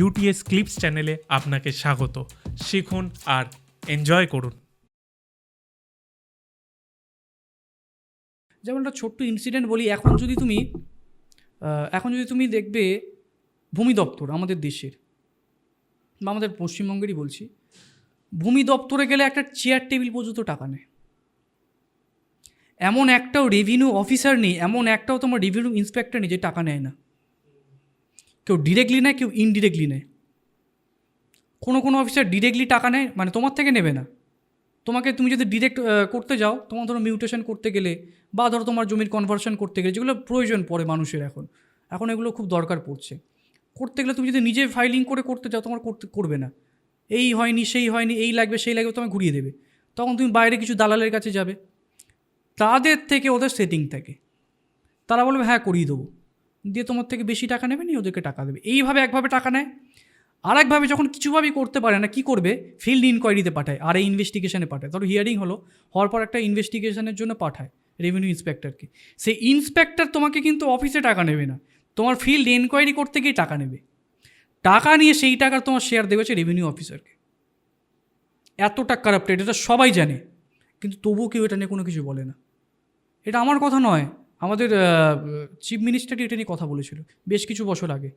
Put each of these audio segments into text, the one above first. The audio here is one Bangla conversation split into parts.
ইউটিএস ক্লিপস চ্যানেলে আপনাকে স্বাগত। শিখুন আর এনজয় করুন। যেমন একটা ছোট্ট ইনসিডেন্ট বলি, এখন যদি তুমি এখন যদি তুমি দেখবে ভূমি দপ্তর আমাদের দেশের, বা আমাদের পশ্চিমবঙ্গেরই বলছি, ভূমি দপ্তরে গেলে একটা চেয়ার টেবিল পর্যন্ত টাকা নেয়। এমন একটাও রেভিনিউ অফিসার নেই, এমন একটাও তোমার রেভিনিউ ইন্সপেক্টর নেই যে টাকা নেয় না। কেউ ডিরেক্টলি নেয়, কেউ ইনডিরেক্টলি নেয়। কোনো কোনো অফিসার ডিরেক্টলি টাকা নেয় মানে তোমার থেকে নেবে না। তোমাকে তুমি যদি ডিরেক্ট করতে যাও, তোমার ধরো মিউটেশন করতে গেলে বা ধরো তোমার জমির কনভার্সন করতে গেলে, যেগুলো প্রয়োজন পড়ে মানুষের এখন। এখন এগুলো খুব দরকার পড়ছে। করতে গেলে তুমি যদি নিজে ফাইলিং করে করতে যাও, তোমার করতে, করবে না। এই হয়নি, সেই হয়নি, এই লাগবে, সেই লাগবে, তোমায় ঘুরিয়ে দেবে। তখন তুমি বাইরে কিছু দালালের কাছে যাবে। তাদের থেকে ওদের সেটিং থাকে। তারা বলবে হ্যাঁ করিয়ে দেবো। দিয়ে তোমার থেকে বেশি টাকা নেবে নি ওদেরকে টাকা দেবে। এইভাবে একভাবে টাকা নেয়। আর একভাবে যখন কিছুভাবেই করতে পারে না, কি করবে? ফিল্ড ইনকোয়ারিতে পাঠায় আর এই ইনভেস্টিগেশনে পাঠায়। ধরো হিয়ারিং হলো, হওয়ার পর একটা ইনভেস্টিগেশনের জন্য পাঠায় রেভিনিউ ইন্সপেক্টরকে সেই ইন্সপেক্টর তোমাকে কিন্তু অফিসে টাকা নেবে না। তোমার ফিল্ড এনকোয়ারি করতে গিয়ে টাকা নেবে। টাকা নিয়ে সেই টাকার তোমার শেয়ার দেবে হচ্ছে রেভিনিউ অফিসারকে এতটা কারাপ্টেড এটা সবাই জানে। কিন্তু তবুও কেউ এটা নিয়ে কোনো কিছু বলে না। এটা আমার কথা নয়। আমাদের চিফ মিনিস্টারই এটা নিয়ে কথা বলেছিল বেশ কিছু বছর আগে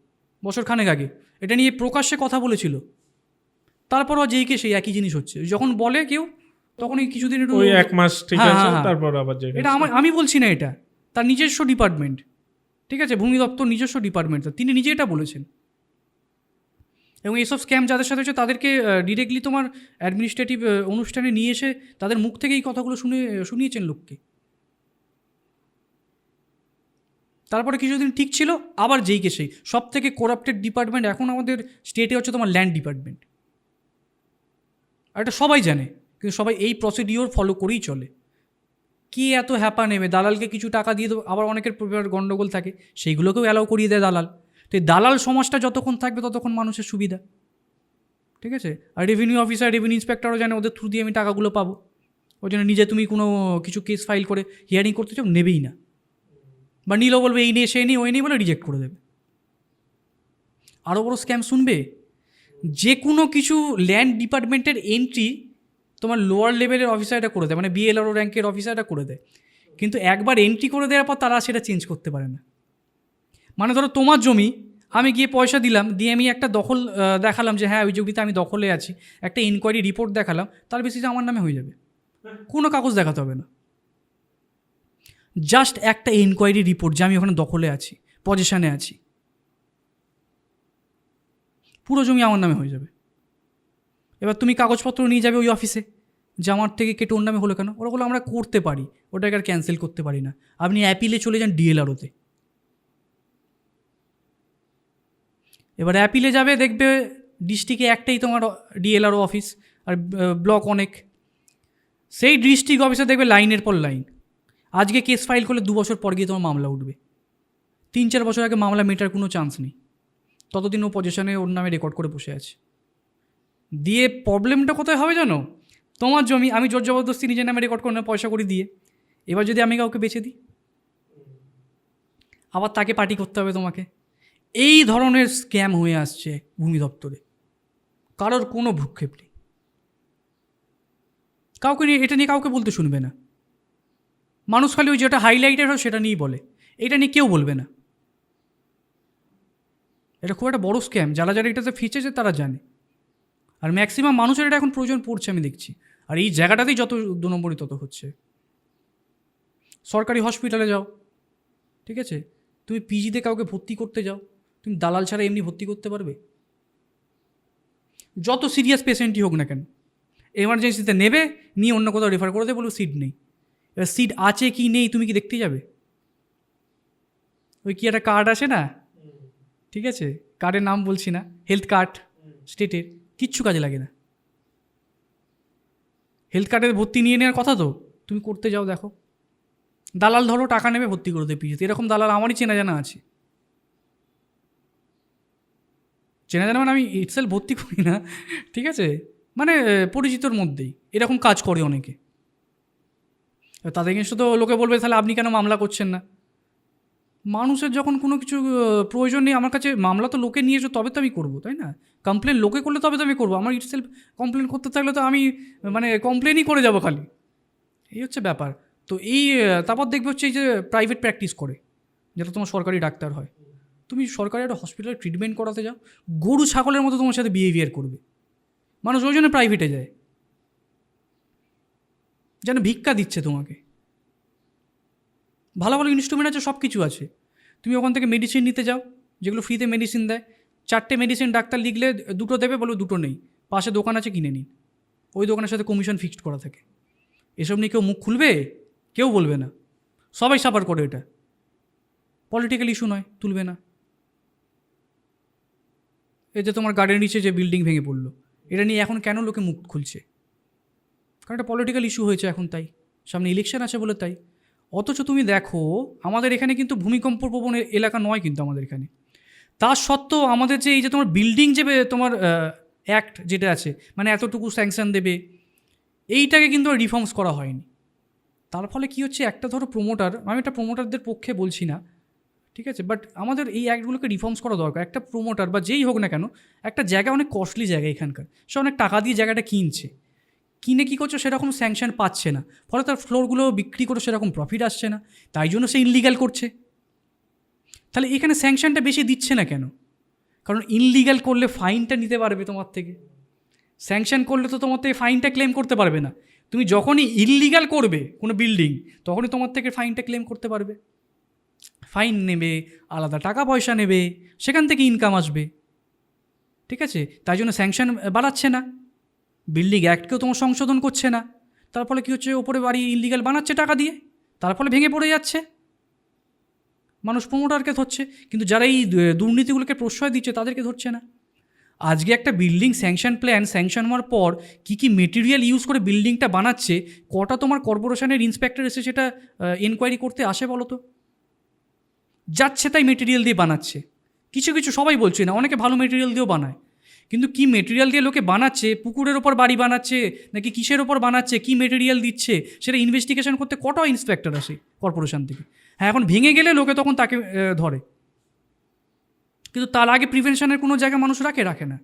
বছর খানেক আগে। এটা নিয়ে প্রকাশ্যে কথা বলেছিল। তারপরও যেই কে সেই একই জিনিস হচ্ছে। যখন বলে কেউ তখনই কিছুদিন একটু ওই এক মাস ঠিক হ্যাঁ, আছে হ্যাঁ, হ্যাঁ। তারপর আবার এটা আমার আমি বলছি না এটা। তার নিজস্ব ডিপার্টমেন্ট। ঠিক আছে ভূমি দপ্তর নিজস্ব ডিপার্টমেন্ট। তিনি নিজে এটা বলেছেন। এবং এইসব স্ক্যাম যাদের সাথে হচ্ছে তাদেরকে ডিরেক্টলি তোমার অ্যাডমিনিস্ট্রেটিভ অনুষ্ঠানে নিয়ে এসে তাদের মুখ থেকে এই কথাগুলো শুনে শুনিয়েছেন লোককে। তারপরে কিছুদিন ঠিক ছিল, আবার যেই কে সেই সব থেকে করাপ্টেড ডিপার্টমেন্ট এখন আমাদের স্টেটে হচ্ছে তোমার ল্যান্ড ডিপার্টমেন্ট আর এটা সবাই জানে, কিন্তু সবাই এই প্রসিডিওর ফলো করেই চলে। কি এত হ্যাপা নেবে? দালালকে কিছু টাকা দিয়ে দেবো, আবার অনেকের গণ্ডগোল থাকে, সেইগুলোকেও অ্যালাউ করিয়ে দেয় দালাল। তো দালাল সমাজটা যতক্ষণ থাকবে ততক্ষণ মানুষের সুবিধা। ঠিক আছে? আর রেভিনিউ অফিসার রেভিনিউ ইন্সপেক্টরও জানে, ওদের থ্রু দিয়ে আমি টাকাগুলো পাবো। ওই জন্য নিজে তুমি কোনো কিছু কেস ফাইল করে হিয়ারিং করতে চাও, নেবেই না। বা নিলেও বলবে, এই নিয়ে সে নিয়ে, ওই নিয়ে বলে রিজেক্ট করে দেবে। আরও বড় স্ক্যাম শুনবে? যে কোনো কিছু ল্যান্ড ডিপার্টমেন্টের এন্ট্রি তোমার লোয়ার লেভেলের অফিসার এটা করে দেয় মানে বিএলআরও র্যাঙ্কের অফিসার এটা করে দেয়। কিন্তু একবার এন্ট্রি করে দেওয়ার পর তারা সেটা চেঞ্জ করতে পারে না। মানে ধরো তোমার জমি, আমি গিয়ে পয়সা দিলাম, দিয়ে আমি একটা দখল দেখালাম যে হ্যাঁ ওই জমিতে আমি দখলে আছি। একটা ইনকোয়ারি রিপোর্ট দেখালাম, তার বেসিসে আমার নামে হয়ে যাবে। কোনো কাগজ দেখাতে হবে না। জাস্ট একটা এনকোয়ারি রিপোর্ট যে আমি ওখানে দখলে আছি পজিশনে আছি। পুরো জমি আমার নামে হয়ে যাবে। এবার তুমি কাগজপত্র নিয়ে যাবে ওই অফিসে যে আমার থেকে কেটে ওর নামে হলো কেন? ওরা বলে, আমরা করতে পারি। ওটাকে আর ক্যান্সেল করতে পারি না। আপনি অ্যাপিলে চলে যান ডিএলআরওতে এবার অ্যাপিলে যাবে, দেখবে ডিস্ট্রিক্টে একটাই তোমার ডিএলআরও অফিস আর ব্লক অনেক। সেই ডিস্ট্রিক্ট অফিসে দেখবে লাইনের পর লাইন আজকে কেস ফাইল করলে দু বছর পর গিয়ে তোমার মামলা উঠবে। তিন চার বছর আগে মামলা মেটার কোনো চান্স নেই। ততদিন ও পজিশনে ওর নামে রেকর্ড করে বসে আছে। দিয়ে প্রবলেমটা কোথায় হবে জানো? তোমার জমি, আমি জোর জবরদস্তি নিজের নামে রেকর্ড করে পয়সা করে দিয়ে। এবার যদি আমি কাউকে বেছে দিই, আবার তাকে পার্টি করতে হবে তোমাকে। এই ধরনের স্ক্যাম হয়ে আসছে ভূমি দপ্তরে। কারোর কোনো ভূক্ষেপ নেই। কাউকে নিয়ে, এটা নিয়ে কাউকে বলতে শুনবে না। মানুষ খালি ওই যেটা হাইলাইটেড হয় সেটা নিয়েই বলে। এটা নিয়ে কেউ বলবে না। এটা খুব একটা বড় স্ক্যাম যারা যারা এটাতে ফিচেছে তারা জানে। আর ম্যাক্সিমাম মানুষের এটা এখন প্রয়োজন পড়ছে, আমি দেখছি। আর এই জায়গাটাতেই যত দু নম্বরই তত হচ্ছে। সরকারি হসপিটালে যাও। ঠিক আছে? তুমি পিজিতে কাউকে ভর্তি করতে যাও। তুমি দালাল ছাড়া এমনি ভর্তি করতে পারবে? যত সিরিয়াস পেশেন্টই হোক না কেন এমার্জেন্সিতে নেবে, নিয়ে অন্য কোথাও রেফার করে দেবে বলব সিট নেই। এবার সিট আছে কি নেই, তুমি কি দেখতে যাবে? ওই কি একটা কার্ড আছে না? ঠিক আছে? কার্ডের নাম বলছি না। হেলথ কার্ড স্টেটের কিচ্ছু কাজে লাগে না। হেলথ কার্ডের ভর্তি নিয়ে নেওয়ার কথা তো? তুমি করতে যাও, দেখো। দালাল ধরো, টাকা নেবে, ভর্তি করে দেবে পিজিতে এরকম দালাল আমারই চেনা জানা আছে। চেনা জানা মানে আমি ইটসেল ভর্তি করি না। ঠিক আছে? মানে পরিচিতর মধ্যেই। এরকম কাজ করে অনেকে। তাদের এগেনস্টে তো লোকে বলবে, তাহলে আপনি কেন মামলা করছেন না? মানুষের যখন কোনো কিছু প্রয়োজন নেই, আমার কাছে মামলা তো লোকে নিয়েছো তবে তো আমি করব, তাই না? কমপ্লেন লোকে করলে তবে তো আমি করব, আমার ইটসেলফ কমপ্লেন করতে থাকলে তো আমি মানে কমপ্লেনই করে যাব খালি। এই হচ্ছে ব্যাপার। তো এই তারপর দেখবে হচ্ছে এই যে প্রাইভেট প্র্যাকটিস করে, যেটা তোমার সরকারি ডাক্তার হয়। তুমি সরকারি একটা হসপিটালে ট্রিটমেন্ট করাতে যাও, গরু, ছাগলের মতো তোমার সাথে বিহেভিয়ার করবে। মানুষ ওই জন্য প্রাইভেটে যায়। যেন ভিক্ষা দিচ্ছে তোমাকে। ভালো ভালো ইনস্ট্রুমেন্ট আছে সব কিছু আছে। তুমি ওখান থেকে মেডিসিন নিতে যাও, যেগুলো ফ্রিতে মেডিসিন দেয়। চারটে মেডিসিন ডাক্তার লিখলে দুটো দেবে, বলো দুটো নেই। পাশে দোকান আছে, কিনে নিন। ওই দোকানের সাথে কমিশন ফিক্সড করা থাকে। এসব নিয়ে কেউ মুখ খুলবে? কেউ বলবে না। সবাই সাফার করে এটা। পলিটিক্যাল ইস্যু নয়, তুলবে না। এই যে তোমার গার্ডেন নিচে যে বিল্ডিং ভেঙে পড়ল, এটা নিয়ে এখন কেন লোকে মুখ খুলছে? কারণ একটা পলিটিক্যাল ইস্যু হয়েছে এখন তাই। সামনে ইলেকশন আছে বলে তাই। অথচ তুমি দেখো, আমাদের এখানে কিন্তু ভূমিকম্প প্রবণ এলাকা নয় কিন্তু আমাদের এখানে। তা সত্ত্বেও আমাদের যে এই যে তোমার বিল্ডিং যে, তোমার অ্যাক্ট যেটা আছে মানে এতটুকু স্যাংশন দেবে, এইটাকে কিন্তু রিফর্মস করা হয়নি। তার ফলে কি হচ্ছে, একটা ধরো প্রোমোটার আমি একটা প্রোমোটারদের পক্ষে বলছি না, ঠিক আছে? বাট আমাদের এই অ্যাক্টগুলোকে রিফর্মস করা দরকার। একটা প্রোমোটার বা যেই হোক না কেন, একটা জায়গা অনেক কস্টলি জায়গা এখানকার। সে অনেক টাকা দিয়ে জায়গাটা কিনছে। কিনে কী করছে সেরকম স্যাংশন পাচ্ছে না। ফলে তার ফ্লোরগুলো বিক্রি করে সেরকম প্রফিট আসছে না। তাই জন্য সে ইনলিগাল করছে। তাহলে এখানে স্যাংশনটা বেশি দিচ্ছে না কেন? কারণ ইনলিগাল করলে ফাইনটা নিতে পারবে তোমার থেকে। স্যাংশন করলে তো তোমার থেকে ফাইনটা ক্লেম করতে পারবে না। তুমি যখনই ইললিগাল করবে কোনো বিল্ডিং তখনই তোমার থেকে ফাইনটা ক্লেম করতে পারবে। ফাইন নেবে, আলাদা টাকা পয়সা নেবে, সেখান থেকে ইনকাম আসবে। ঠিক আছে? তাই জন্য স্যাংশন বাড়াচ্ছে না। বিল্ডিং অ্যাক্টকেও তোমার সংশোধন করছে না। তার ফলে কী হচ্ছে? ওপরে বাড়ি ইলিগাল বানাচ্ছে টাকা দিয়ে। তার ফলে ভেঙে পড়ে যাচ্ছে। মানুষ প্রমোটারকে ধরছে। কিন্তু যারা এই দুর্নীতিগুলোকে প্রশ্রয় দিচ্ছে, তাদেরকে ধরছে না। আজকে একটা বিল্ডিং স্যাংশন প্ল্যান স্যাংশন হওয়ার পর কী কী মেটেরিয়াল ইউজ করে বিল্ডিংটা বানাচ্ছে, কটা তোমার কর্পোরেশনের ইন্সপেক্টর এসে সেটা এনকোয়ারি করতে আসে বলো তো? যাচ্ছে তাই মেটেরিয়াল দিয়ে বানাচ্ছে। কিছু কিছু সবাই বলছে না, অনেকে ভালো মেটেরিয়াল দিয়েও বানায়। কিন্তু কি মেটেরিয়াল দিয়ে লোকে বানাচ্ছে? পুকুরের ওপর বাড়ি বানাচ্ছে? নাকি কিসের ওপর বানাচ্ছে? কি মেটেরিয়াল দিচ্ছে? সেটা ইনভেস্টিগেশন করতে কটা ইন্সপেক্টর আসে কর্পোরেশন থেকে? হ্যাঁ এখন ভেঙে গেলে লোকে তখন তাকে ধরে। কিন্তু তার আগে প্রিভেনশনের কোনো জায়গা মানুষ রাখে? রাখে না।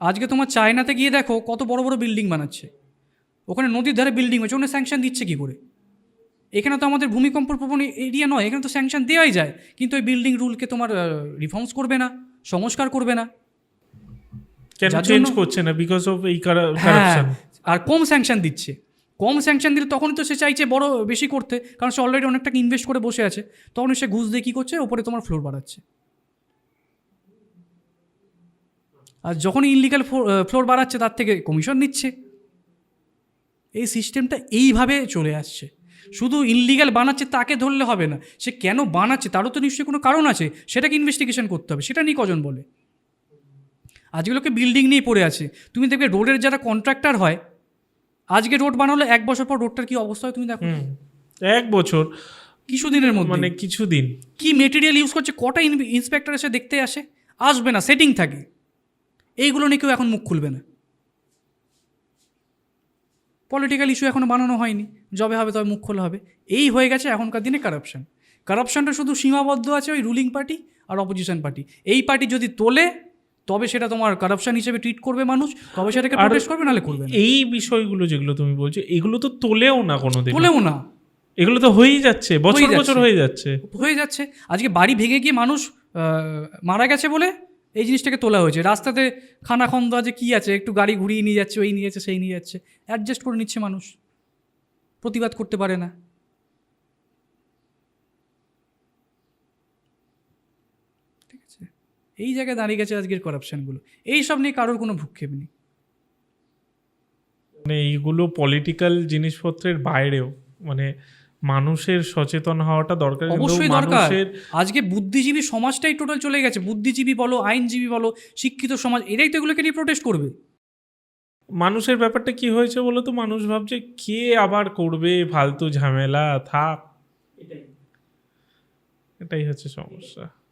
আজকে তোমার চায়নাতে গিয়ে দেখো কত বড় বড় বিল্ডিং বানাচ্ছে। ওখানে নদীর ধারে বিল্ডিং হচ্ছে ওখানে স্যাংশন দিচ্ছে কী করে? এখানে তো আমাদের ভূমিকম্প প্রবণ এরিয়া নয়, এখানে তো স্যাংশন দেওয়াই যায়। কিন্তু ওই বিল্ডিং রুলকে তোমার রিফর্মস করবে না, সংস্কার করবে না। কেন চেঞ্জ করছে না বিকজ অফ এই হ্যাঁ। কারাপশন আর কম স্যাংশন দিচ্ছে। কম স্যাংশন দিলে তখনই তো সে চাইছে বড় বেশি করতে কারণ সে অলরেডি অনেক টাকা ইনভেস্ট করে বসে আছে। তখন সে ঘুষ দিয়ে কী করছে? ওপরে তোমার ফ্লোর বাড়াচ্ছে। আর যখনই ইনলিগাল ফ্লোর বাড়াচ্ছে তার থেকে কমিশন নিচ্ছে। এই সিস্টেমটা এইভাবে চলে আসছে। শুধু ইনলিগাল বানাচ্ছে তাকে ধরলে হবে না। সে কেন বানাচ্ছে? তারও তো নিশ্চয়ই কোনো কারণ আছে। সেটাকে ইনভেস্টিগেশন করতে হবে। সেটা নিয়ে কজন বলে? আজগুলোকে বিল্ডিং নিয়ে পড়ে আছে। তুমি দেখবে রোডের যারা কন্ট্রাক্টর হয় আজকে রোড বানালো এক বছর পর রোডটার কি অবস্থা হয় তুমি দেখো। এক বছর। কিছুদিনের মধ্যে। মানে কিছুদিন। কি মেটেরিয়াল ইউজ করছে কটা ইন্সপেক্টর এসে দেখতে আসে? আসবে না সেটিং থাকে। এইগুলো নিয়ে কেউ এখন মুখ খুলবে না। পলিটিক্যাল ইস্যু এখনও বানানো হয়নি। যবে হবে তবে মুখ খোলা হবে। এই হয়ে গেছে এখনকার দিনে কারাপশন কারাপশনটা শুধু সীমাবদ্ধ আছে ওই রুলিং পার্টি আর অপোজিশন পার্টি এই পার্টি যদি তোলে তবে সেটা তোমার কারাপশন হিসেবে ট্রিট করবে মানুষ তবে সেটাকে প্রোটেস্ট করবে নাহলে করবে না। এই বিষয়গুলো যেগুলো তুমি বলছো এগুলো তো তোলেও না কোনোদিন তোলেও না। এগুলো তো হয়েই যাচ্ছে বছর বছর হয়ে যাচ্ছে। হয়ে যাচ্ছে। আজকে বাড়ি ভেঙে গিয়ে মানুষ আহ, মারা গেছে বলে এই জিনিসটাকে তোলা হয়েছে। রাস্তাতে খানা খন্দ আছে কী আছে একটু গাড়ি ঘুরিয়ে নিয়ে যাচ্ছে ওই নিয়ে যাচ্ছে সেই নিয়ে যাচ্ছে। অ্যাডজাস্ট করে নিচ্ছে মানুষ। প্রতিবাদ করতে পারে না ঠিক আছে এই জায়গায় দাঁড়িয়ে গেছে আজকের করাপশনগুলো এই সব নিয়ে কারোর কোনো ভূক্ষেপ নেই। মানে এইগুলো পলিটিক্যাল জিনিসপত্রের বাইরেও মানে মানুষের সচেতন হওয়াটা দরকার। অবশ্যই দরকার। আজকে বুদ্ধিজীবী সমাজটাই টোটাল চলে গেছে। বুদ্ধিজীবী বলো আইনজীবী বলো শিক্ষিত সমাজ এরাই তো এগুলোকে নিয়ে প্রোটেস্ট করবে। মানুষের ব্যাপারটা কি হয়েছে বলো তো? মানুষ ভাবছে কে আবার করবে ফালতু ঝামেলা? থাক। এটাই হচ্ছে সমস্যা।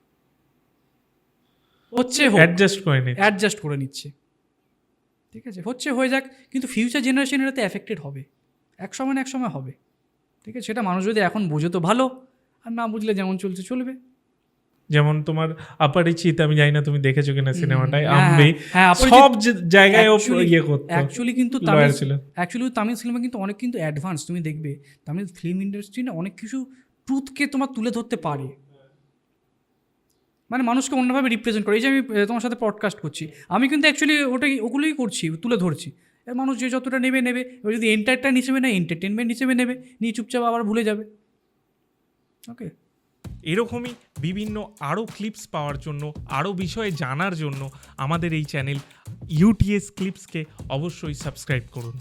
হচ্ছে অ্যাডজাস্ট করে নিচ্ছে। অ্যাডজাস্ট করে নিচ্ছে। ঠিক আছে? হচ্ছে হয়ে যাক। কিন্তু ফিউচার জেনারেশন এটাতে অ্যাফেক্টেড হবে। এক সময় না এক সময় হবে। ঠিক আছে? সেটা মানুষ যদি এখন বোঝে তো ভালো। আর না বুঝলে যেমন চলছে চলবে। যেমন তোমার অপরিচিত আমি জানি না তুমি দেখেছ কিনা সিনেমাটায় হ্যাঁ, আম্বে। হ্যাঁ, সব জায়গায় ও ইয়ে করতো অ্যাকচুয়ালি কিন্তু তামিল ছিল। অ্যাকচুয়ালি তামিল সিনেমা কিন্তু অনেক কিন্তু অ্যাডভান্স তুমি দেখবে তামিল ফিল্ম ইন্ডাস্ট্রি না অনেক কিছু ট্রুথকে তোমার তুলে ধরতে পারে। মানে মানুষকে অন্যভাবে রিপ্রেজেন্ট করে। এই যে আমি তোমার সাথে পডকাস্ট করছি। আমি কিন্তু অ্যাকচুয়ালি ওটাই ওগুলোই করছি, তুলে ধরছি। মানুষ যে যতটা নেবে নেবে। এবার যদি এন্টারটেন হিসেবে না এন্টারটেনমেন্ট হিসেবে নেবে। নিয়ে চুপচাপ আবার ভুলে যাবে। ওকে এরকমই বিভিন্ন আরও ক্লিপস পাওয়ার জন্য আরও বিষয়ে জানার জন্য আমাদের এই চ্যানেল ইউটিএস ক্লিপসকে অবশ্যই সাবস্ক্রাইব করুন।